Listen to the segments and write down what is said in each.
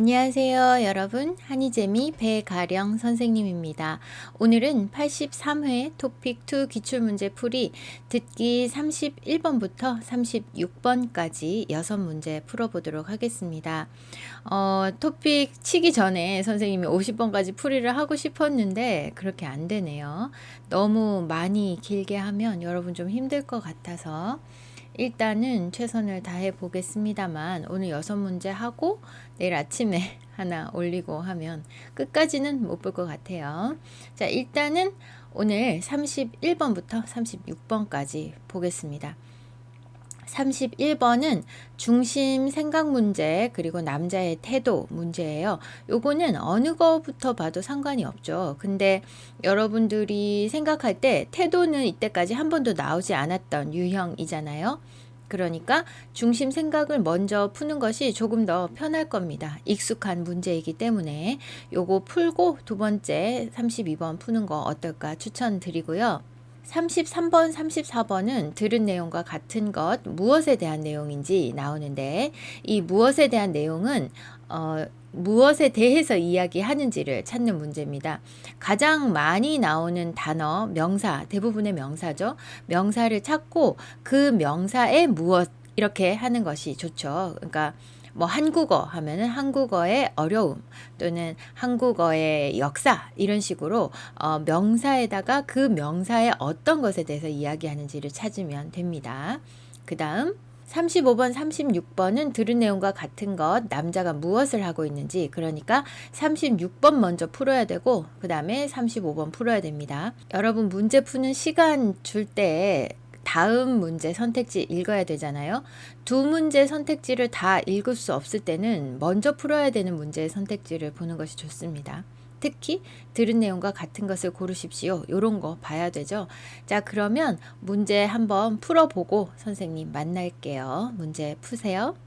안녕하세요, 여러분. 한이재미 배가령 선생님입니다. 오늘은 83회 토픽 2 기출문제 풀이 듣기 31번부터 36번까지 6문제 풀어보도록 하겠습니다. 어, 토픽 치기 전에 선생님이 50번까지 풀이를 하고 싶었는데 그렇게 안 되네요. 너무 많이 길게 하면 여러분 좀 힘들 것 같아서 일단은 최선을 다해 보겠습니다만 오늘 여섯 문제 하고 내일 아침에 하나 올리고 하면 끝까지는 못 볼 것 같아요. 자, 일단은 오늘 31번부터 36번까지 보겠습니다. 31번은 중심 생각 문제 그리고 남자의 태도 문제예요. 요거는 어느 거부터 봐도 상관이 없죠. 근데 여러분들이 생각할 때 태도는 이때까지 한 번도 나오지 않았던 유형이잖아요. 그러니까 중심 생각을 먼저 푸는 것이 조금 더 편할 겁니다. 익숙한 문제이기 때문에 요거 풀고 두 번째 32번 푸는 거 어떨까 추천드리고요. 33번, 34번은 들은 내용과 같은 것, 무엇에 대한 내용인지 나오는데, 이 무엇에 대한 내용은, 어, 무엇에 대해서 이야기하는지를 찾는 문제입니다. 가장 많이 나오는 단어, 명사, 대부분의 명사죠. 명사를 찾고 그 명사에 무엇, 이렇게 하는 것이 좋죠. 그러니까, 뭐 한국어 하면은 한국어의 어려움 또는 한국어의 역사 이런 식으로 어, 명사에다가 그 명사의 어떤 것에 대해서 이야기하는지를 찾으면 됩니다. 그 다음 35번, 36번은 들은 내용과 같은 것, 남자가 무엇을 하고 있는지, 그러니까 36번 먼저 풀어야 되고, 그 다음에 35번 풀어야 됩니다. 여러분 문제 푸는 시간 줄 때 다음 문제 선택지 읽어야 되잖아요. 두 문제 선택지를 다 읽을 수 없을 때는 먼저 풀어야 되는 문제의 선택지를 보는 것이 좋습니다. 특히 들은 내용과 같은 것을 고르십시오. 요런 거 봐야 되죠. 자, 그러면 문제 한번 풀어보고 선생님 만날게요. 문제 푸세요.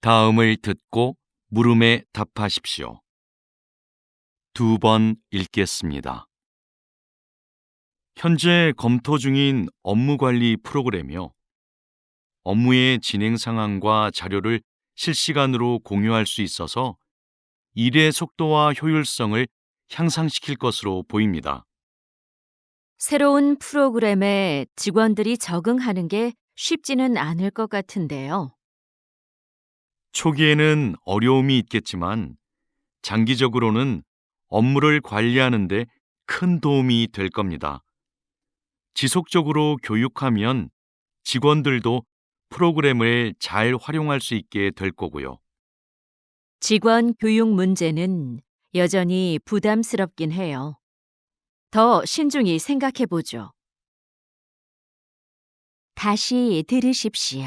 다음을 듣고 물음에 답하십시오. 두 번 읽겠습니다. 현재 검토 중인 업무 관리 프로그램이요. 업무의 진행 상황과 자료를 실시간으로 공유할 수 있어서 일의 속도와 효율성을 향상시킬 것으로 보입니다. 새로운 프로그램에 직원들이 적응하는 게 쉽지는 않을 것 같은데요. 초기에는 어려움이 있겠지만 장기적으로는 업무를 관리하는 데 큰 도움이 될 겁니다. 지속적으로 교육하면 직원들도 프로그램을 잘 활용할 수 있게 될 거고요. 직원 교육 문제는 여전히 부담스럽긴 해요. 더 신중히 생각해 보죠. 다시 들으십시오.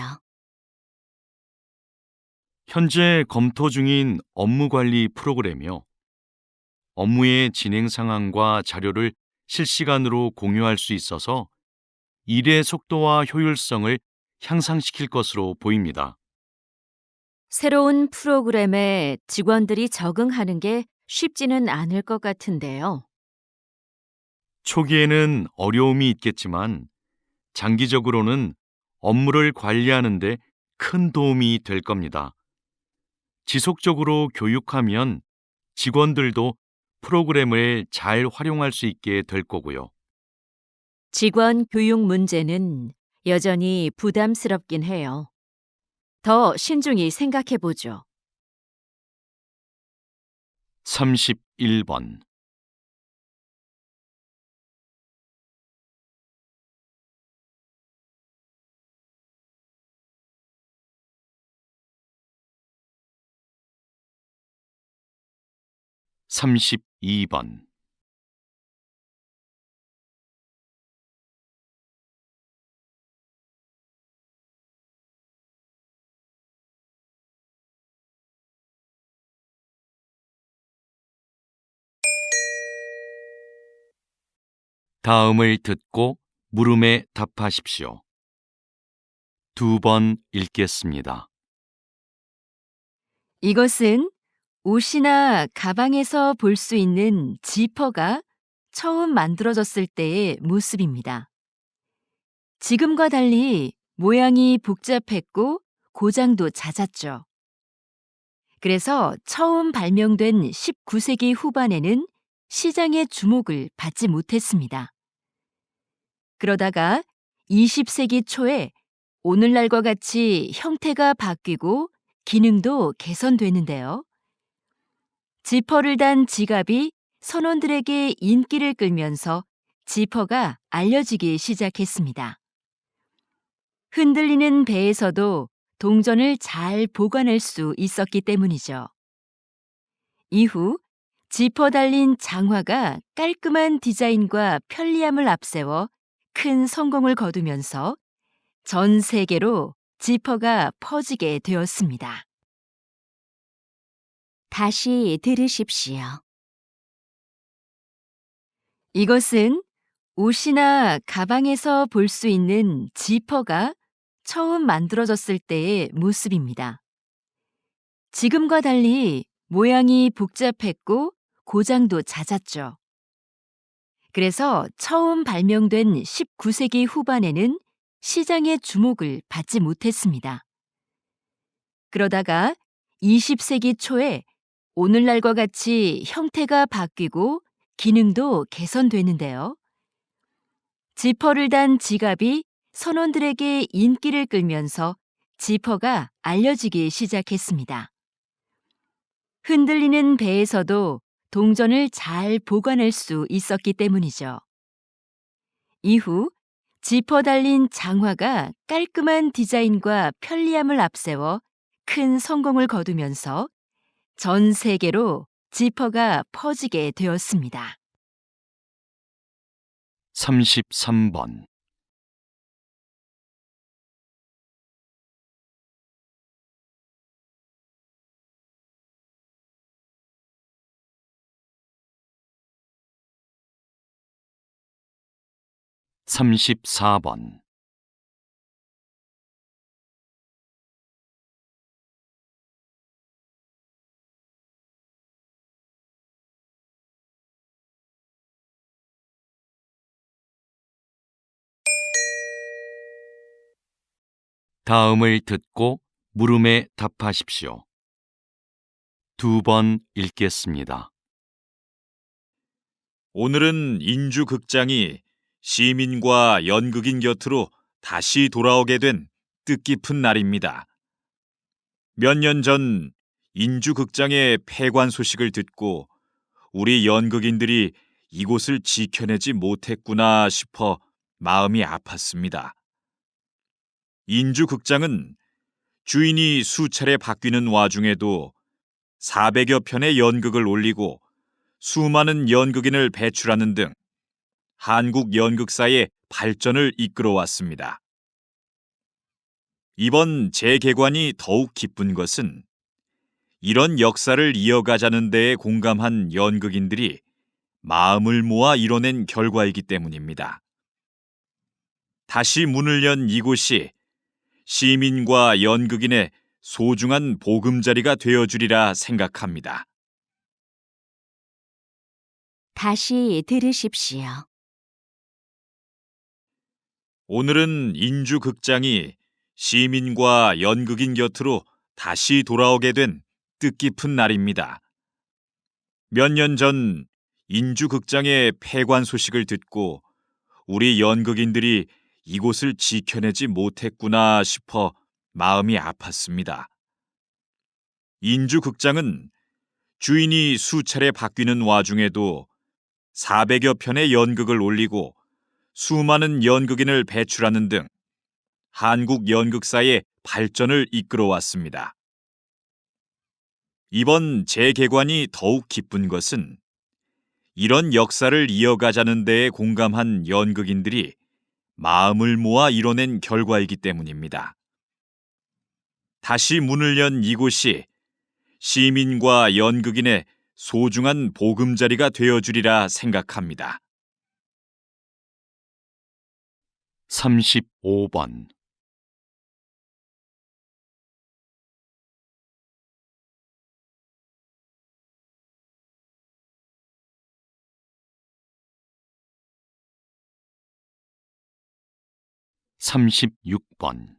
현재 검토 중인 업무 관리 프로그램이요. 업무의 진행 상황과 자료를 실시간으로 공유할 수 있어서 일의 속도와 효율성을 향상시킬 것으로 보입니다. 새로운 프로그램에 직원들이 적응하는 게 쉽지는 않을 것 같은데요. 초기에는 어려움이 있겠지만 장기적으로는 업무를 관리하는 데 큰 도움이 될 겁니다. 지속적으로 교육하면 직원들도 프로그램을 잘 활용할 수 있게 될 거고요. 직원 교육 문제는 여전히 부담스럽긴 해요. 더 신중히 생각해 보죠. 31번 32번 다음을 듣고 물음에 답하십시오. 두 번 읽겠습니다. 이것은 옷이나 가방에서 볼 수 있는 지퍼가 처음 만들어졌을 때의 모습입니다. 지금과 달리 모양이 복잡했고 고장도 잦았죠. 그래서 처음 발명된 19세기 후반에는 시장의 주목을 받지 못했습니다. 그러다가 20세기 초에 오늘날과 같이 형태가 바뀌고 기능도 개선되는데요. 지퍼를 단 지갑이 선원들에게 인기를 끌면서 지퍼가 알려지기 시작했습니다. 흔들리는 배에서도 동전을 잘 보관할 수 있었기 때문이죠. 이후 지퍼 달린 장화가 깔끔한 디자인과 편리함을 앞세워 큰 성공을 거두면서 전 세계로 지퍼가 퍼지게 되었습니다. 다시 들으십시오. 이것은 옷이나 가방에서 볼 수 있는 지퍼가 처음 만들어졌을 때의 모습입니다. 지금과 달리 모양이 복잡했고 고장도 잦았죠. 그래서 처음 발명된 19세기 후반에는 시장의 주목을 받지 못했습니다. 그러다가 20세기 초에 오늘날과 같이 형태가 바뀌고 기능도 개선되는데요. 지퍼를 단 지갑이 선원들에게 인기를 끌면서 지퍼가 알려지기 시작했습니다. 흔들리는 배에서도 동전을 잘 보관할 수 있었기 때문이죠. 이후 지퍼 달린 장화가 깔끔한 디자인과 편리함을 앞세워 큰 성공을 거두면서 전 세계로 지퍼가 퍼지게 되었습니다. 33번. 34번. ' 다음을 듣고 물음에 답하십시오. 두 번 읽겠습니다. 오늘은 인주극장이 시민과 연극인 곁으로 다시 돌아오게 된 뜻깊은 날입니다. 몇 년 전 인주극장의 폐관 소식을 듣고 우리 연극인들이 이곳을 지켜내지 못했구나 싶어 마음이 아팠습니다. 인주극장은 주인이 수차례 바뀌는 와중에도 400여 편의 연극을 올리고 수많은 연극인을 배출하는 등 한국 연극사의 발전을 이끌어 왔습니다. 이번 재개관이 더욱 기쁜 것은 이런 역사를 이어가자는 데에 공감한 연극인들이 마음을 모아 이뤄낸 결과이기 때문입니다. 다시 문을 연 이곳이 시민과 연극인의 소중한 보금자리가 되어주리라 생각합니다. 다시 들으십시오. 오늘은 인주극장이 시민과 연극인 곁으로 다시 돌아오게 된 뜻깊은 날입니다. 몇 년 전 인주극장의 폐관 소식을 듣고 우리 연극인들이 이곳을 지켜내지 못했구나 싶어 마음이 아팠습니다. 인주극장은 주인이 수차례 바뀌는 와중에도 400여 편의 연극을 올리고 수많은 연극인을 배출하는 등 한국 연극사의 발전을 이끌어 왔습니다. 이번 재개관이 더욱 기쁜 것은 이런 역사를 이어가자는 데에 공감한 연극인들이 마음을 모아 이뤄낸 결과이기 때문입니다. 다시 문을 연 이곳이 시민과 연극인의 소중한 보금자리가 되어주리라 생각합니다. 35번. 36번.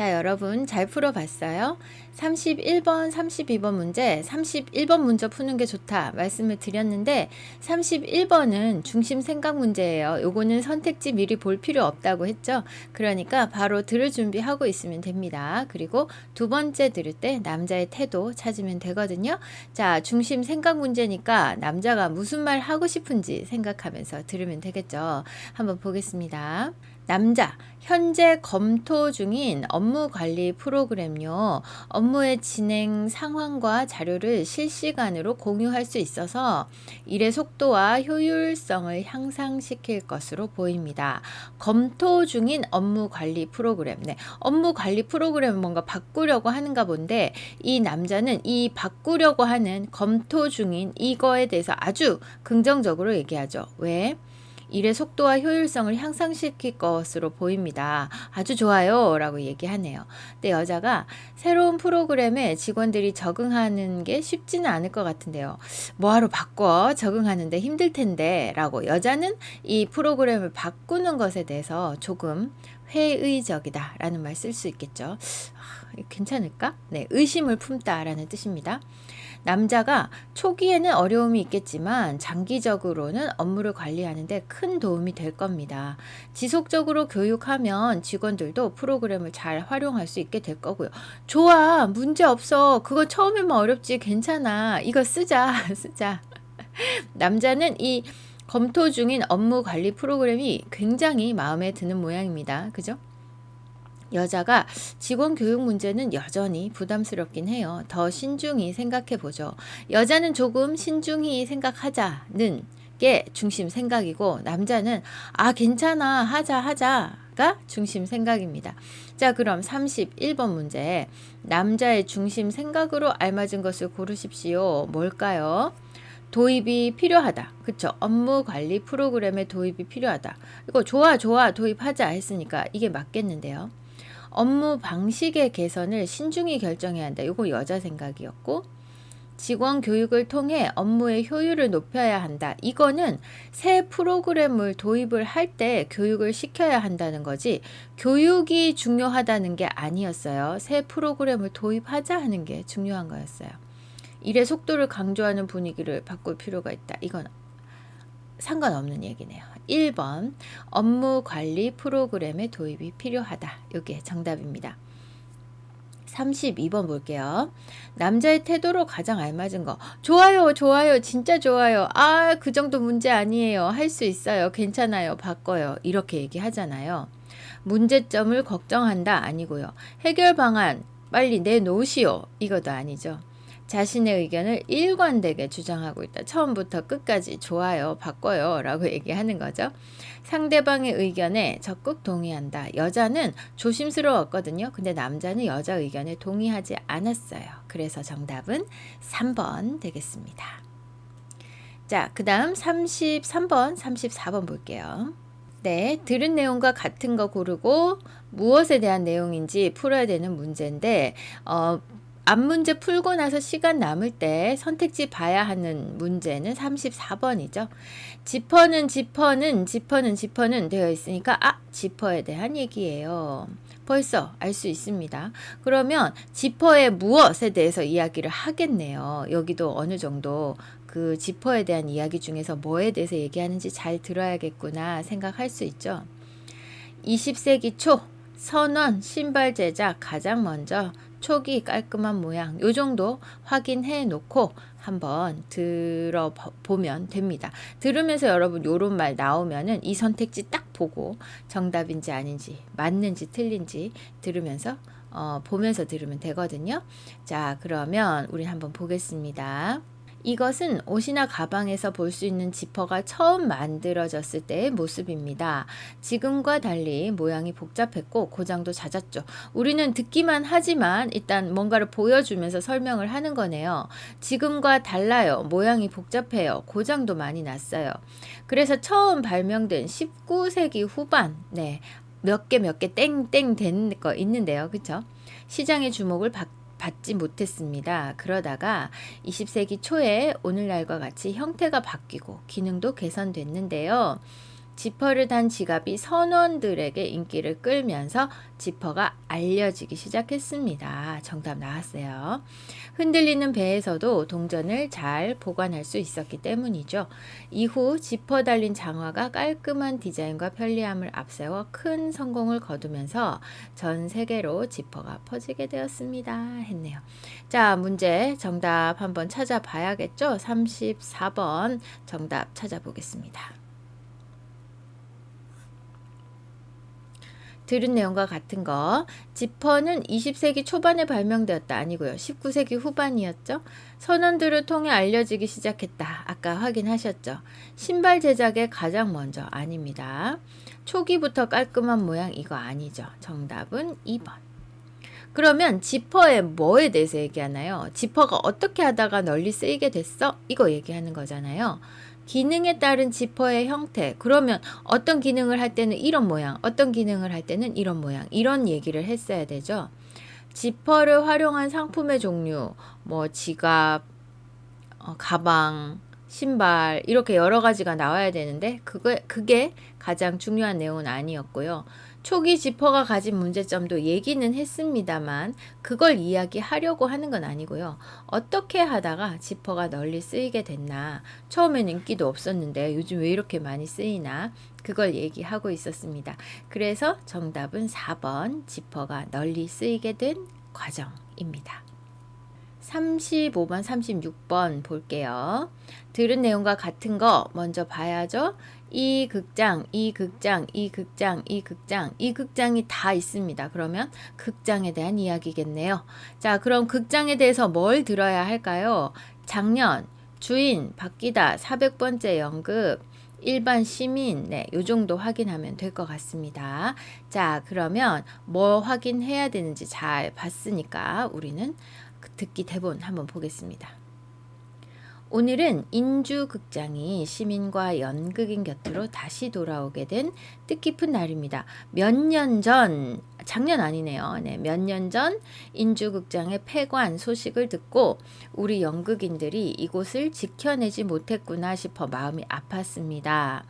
자, 여러분 잘 풀어봤어요? 31번, 32번 문제, 31번 문제 푸는 게 좋다 말씀을 드렸는데 31번은 중심 생각 문제예요. 요거는 선택지 미리 볼 필요 없다고 했죠. 그러니까 바로 들을 준비하고 있으면 됩니다. 그리고 두 번째 들을 때 남자의 태도 찾으면 되거든요. 자, 중심 생각 문제니까 남자가 무슨 말 하고 싶은지 생각하면서 들으면 되겠죠. 한번 보겠습니다. 남자, 현재 검토 중인 업무 관리 프로그램요. 업무의 진행 상황과 자료를 실시간으로 공유할 수 있어서 일의 속도와 효율성을 향상시킬 것으로 보입니다. 검토 중인 업무 관리 프로그램. 네. 업무 관리 프로그램 뭔가 바꾸려고 하는가 본데 이 남자는 이 바꾸려고 하는 검토 중인 이거에 대해서 아주 긍정적으로 얘기하죠. 왜? 일의 속도와 효율성을 향상시킬 것으로 보입니다. 아주 좋아요. 라고 얘기하네요. 근데 여자가 새로운 프로그램에 직원들이 적응하는 게 쉽지는 않을 것 같은데요. 뭐하러 바꿔? 적응하는데 힘들 텐데. 라고 여자는 이 프로그램을 바꾸는 것에 대해서 조금 회의적이다. 라는 말 쓸 수 있겠죠. 아, 괜찮을까? 네, 의심을 품다. 라는 뜻입니다. 남자가 초기에는 어려움이 있겠지만 장기적으로는 업무를 관리하는데 큰 도움이 될 겁니다. 지속적으로 교육하면 직원들도 프로그램을 잘 활용할 수 있게 될 거고요. 좋아, 문제 없어. 그거 처음에만 어렵지. 괜찮아. 이거 쓰자, 쓰자. 남자는 이 검토 중인 업무 관리 프로그램이 굉장히 마음에 드는 모양입니다. 그죠? 여자가 직원 교육 문제는 여전히 부담스럽긴 해요. 더 신중히 생각해 보죠. 여자는 조금 신중히 생각하자는 게 중심 생각이고 남자는 아 괜찮아 하자 하자가 중심 생각입니다. 자 그럼 31번 문제 남자의 중심 생각으로 알맞은 것을 고르십시오. 뭘까요? 도입이 필요하다. 그쵸? 업무 관리 프로그램의 도입이 필요하다. 이거 좋아 좋아 도입하자 했으니까 이게 맞겠는데요. 업무 방식의 개선을 신중히 결정해야 한다. 이거 여자 생각이었고 직원 교육을 통해 업무의 효율을 높여야 한다. 이거는 새 프로그램을 도입을 할 때 교육을 시켜야 한다는 거지 교육이 중요하다는 게 아니었어요. 새 프로그램을 도입하자 하는 게 중요한 거였어요. 일의 속도를 강조하는 분위기를 바꿀 필요가 있다. 이건 상관없는 얘기네요. 1번 업무 관리 프로그램의 도입이 필요하다. 이게 정답입니다. 32번 볼게요. 남자의 태도로 가장 알맞은 거. 좋아요, 좋아요, 진짜 좋아요. 아, 그 정도 문제 아니에요. 할 수 있어요. 괜찮아요. 바꿔요. 이렇게 얘기하잖아요. 문제점을 걱정한다 아니고요. 해결 방안 빨리 내놓으시오. 이것도 아니죠. 자신의 의견을 일관되게 주장하고 있다. 처음부터 끝까지 좋아요, 바꿔요 라고 얘기하는 거죠. 상대방의 의견에 적극 동의한다. 여자는 조심스러웠거든요. 근데 남자는 여자 의견에 동의하지 않았어요. 그래서 정답은 3번 되겠습니다. 자, 그 다음 33번, 34번 볼게요. 네, 들은 내용과 같은 거 고르고 무엇에 대한 내용인지 풀어야 되는 문제인데, 어, 앞 문제 풀고 나서 시간 남을 때 선택지 봐야 하는 문제는 34번이죠. 지퍼는 지퍼는 지퍼는 지퍼는 되어 있으니까 아 지퍼에 대한 얘기예요. 벌써 알 수 있습니다. 그러면 지퍼의 무엇에 대해서 이야기를 하겠네요. 여기도 어느 정도 그 지퍼에 대한 이야기 중에서 뭐에 대해서 얘기하는지 잘 들어야겠구나 생각할 수 있죠. 20세기 초 선원 신발 제작 가장 먼저 초기 깔끔한 모양 요 정도 확인해 놓고 한번 들어보면 됩니다. 들으면서 여러분 요런 말 나오면은 이 선택지 딱 보고 정답인지 아닌지 맞는지 틀린지 들으면서 어, 보면서 들으면 되거든요. 자 그러면 우리 한번 보겠습니다. 이것은 옷이나 가방에서 볼 수 있는 지퍼가 처음 만들어졌을 때의 모습입니다. 지금과 달리 모양이 복잡했고 고장도 잦았죠. 우리는 듣기만 하지만 일단 뭔가를 보여주면서 설명을 하는 거네요. 지금과 달라요. 모양이 복잡해요. 고장도 많이 났어요. 그래서 처음 발명된 19세기 후반, 네. 몇 개 몇 개 땡땡 된 거 있는데요. 그쵸? 시장의 주목을 받 받지 못했습니다. 그러다가 20세기 초에 오늘날과 같이 형태가 바뀌고 기능도 개선됐는데요. 지퍼를 단 지갑이 선원들에게 인기를 끌면서 지퍼가 알려지기 시작했습니다. 정답 나왔어요. 흔들리는 배에서도 동전을 잘 보관할 수 있었기 때문이죠. 이후 지퍼 달린 장화가 깔끔한 디자인과 편리함을 앞세워 큰 성공을 거두면서 전 세계로 지퍼가 퍼지게 되었습니다. 했네요. 자, 문제 정답 한번 찾아봐야겠죠? 34번 정답 찾아보겠습니다. 들은 내용과 같은 거. 지퍼는 20세기 초반에 발명되었다. 아니고요. 19세기 후반이었죠. 선원들을 통해 알려지기 시작했다. 아까 확인하셨죠. 신발 제작에 가장 먼저 아닙니다. 초기부터 깔끔한 모양 이거 아니죠. 정답은 2번. 그러면 지퍼의 뭐에 대해서 얘기하나요? 지퍼가 어떻게 하다가 널리 쓰이게 됐어? 이거 얘기하는 거잖아요. 기능에 따른 지퍼의 형태. 그러면 어떤 기능을 할 때는 이런 모양, 어떤 기능을 할 때는 이런 모양. 이런 얘기를 했어야 되죠. 지퍼를 활용한 상품의 종류, 뭐 지갑, 어, 가방, 신발 이렇게 여러 가지가 나와야 되는데 그게 그게 가장 중요한 내용은 아니었고요. 초기 지퍼가 가진 문제점도 얘기는 했습니다만 그걸 이야기하려고 하는 건 아니고요. 어떻게 하다가 지퍼가 널리 쓰이게 됐나. 처음엔 인기도 없었는데 요즘 왜 이렇게 많이 쓰이나. 그걸 얘기하고 있었습니다. 그래서 정답은 4번 지퍼가 널리 쓰이게 된 과정입니다. 35번, 36번 볼게요. 들은 내용과 같은 거 먼저 봐야죠. 이 극장, 이 극장, 이 극장, 이 극장, 이 극장이 다 있습니다. 그러면 극장에 대한 이야기겠네요. 자, 그럼 극장에 대해서 뭘 들어야 할까요? 작년, 주인, 바뀌다, 400번째 연극, 일반 시민, 네, 요 정도 확인하면 될 것 같습니다. 자, 그러면 뭐 확인해야 되는지 잘 봤으니까 우리는 그 듣기 대본 한번 보겠습니다. 오늘은 인주극장이 시민과 연극인 곁으로 다시 돌아오게 된 뜻깊은 날입니다. 몇 년 전, 작년 아니네요. 네, 몇 년 전 인주극장의 폐관 소식을 듣고 우리 연극인들이 이곳을 지켜내지 못했구나 싶어 마음이 아팠습니다.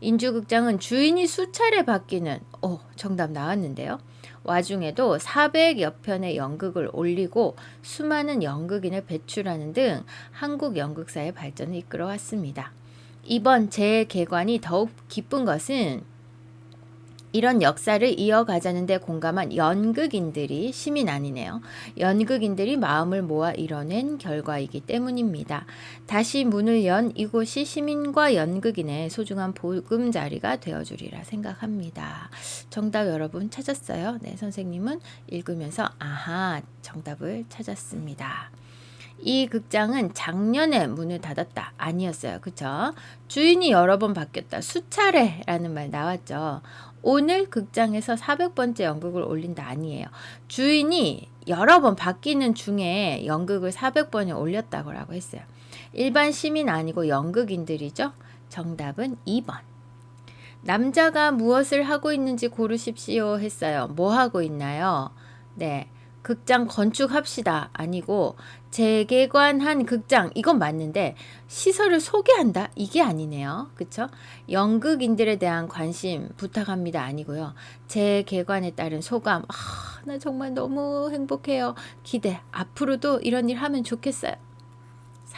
인주극장은 주인이 수차례 바뀌는, 오, 정답 나왔는데요. 와중에도 400여 편의 연극을 올리고 수많은 연극인을 배출하는 등 한국 연극사의 발전을 이끌어왔습니다. 이번 재개관이 더욱 기쁜 것은 이런 역사를 이어가자는 데 공감한 연극인들이 시민 아니네요. 연극인들이 마음을 모아 이뤄낸 결과이기 때문입니다. 다시 문을 연 이곳이 시민과 연극인의 소중한 보금자리가 되어주리라 생각합니다. 정답 여러분 찾았어요? 네, 선생님은 읽으면서 아하, 정답을 찾았습니다. 이 극장은 작년에 문을 닫았다. 아니었어요. 그쵸? 주인이 여러 번 바뀌었다. 수차례라는 말 나왔죠. 오늘 극장에서 400번째 연극을 올린다 아니에요. 주인이 여러 번 바뀌는 중에 연극을 400번에 올렸다고 했어요. 일반 시민 아니고 연극인들이죠. 정답은 2번. 남자가 무엇을 하고 있는지 고르십시오 했어요. 뭐 하고 있나요? 네. 극장 건축합시다. 아니고 재개관한 극장 이건 맞는데 시설을 소개한다 이게 아니네요. 그쵸? 연극인들에 대한 관심 부탁합니다 아니고요. 재개관에 따른 소감 아, 나 정말 너무 행복해요. 기대 앞으로도 이런 일 하면 좋겠어요.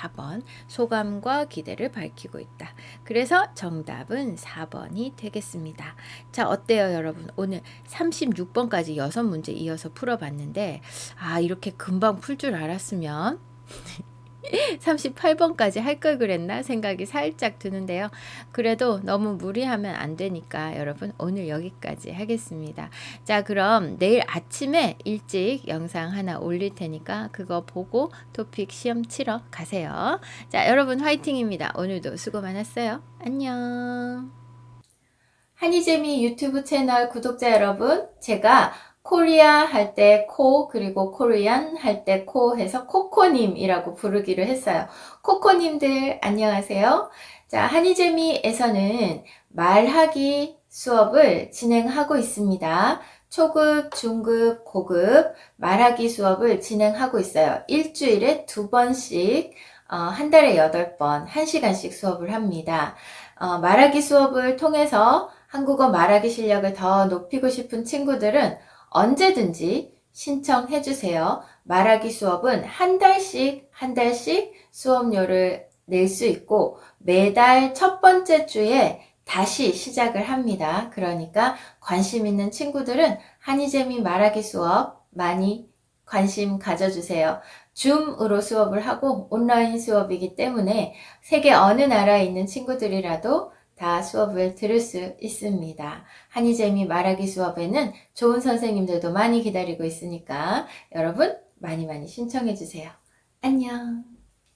4번 소감과 기대를 밝히고 있다. 그래서 정답은 4번이 되겠습니다. 자, 어때요, 여러분? 오늘 36번까지 6문제 이어서 풀어봤는데 아, 이렇게 금방 풀 줄 알았으면 38번까지 할 걸 그랬나 생각이 살짝 드는데요. 그래도 너무 무리하면 안 되니까 여러분 오늘 여기까지 하겠습니다. 자, 그럼 내일 아침에 일찍 영상 하나 올릴 테니까 그거 보고 토픽 시험 치러 가세요. 자, 여러분 화이팅입니다. 오늘도 수고 많았어요. 안녕. 한이재미 유튜브 채널 구독자 여러분, 제가 코리아 할 때 코, 그리고 코리안 할 때 코 해서 코코님이라고 부르기로 했어요. 코코님들 안녕하세요. 자, 한이재미에서는 말하기 수업을 진행하고 있습니다. 초급, 중급, 고급 말하기 수업을 진행하고 있어요. 일주일에 두 번씩, 어, 한 달에 여덟 번, 한 시간씩 수업을 합니다. 어, 말하기 수업을 통해서 한국어 말하기 실력을 더 높이고 싶은 친구들은 언제든지 신청해 주세요. 말하기 수업은 한 달씩, 한 달씩 수업료를 낼 수 있고 매달 첫 번째 주에 다시 시작을 합니다. 그러니까 관심 있는 친구들은 한이재미 말하기 수업 많이 관심 가져주세요. 줌으로 수업을 하고 온라인 수업이기 때문에 세계 어느 나라에 있는 친구들이라도 다 수업을 들을 수 있습니다. 한이재미 말하기 수업에는 좋은 선생님들도 많이 기다리고 있으니까 여러분 많이 많이 신청해 주세요. 안녕.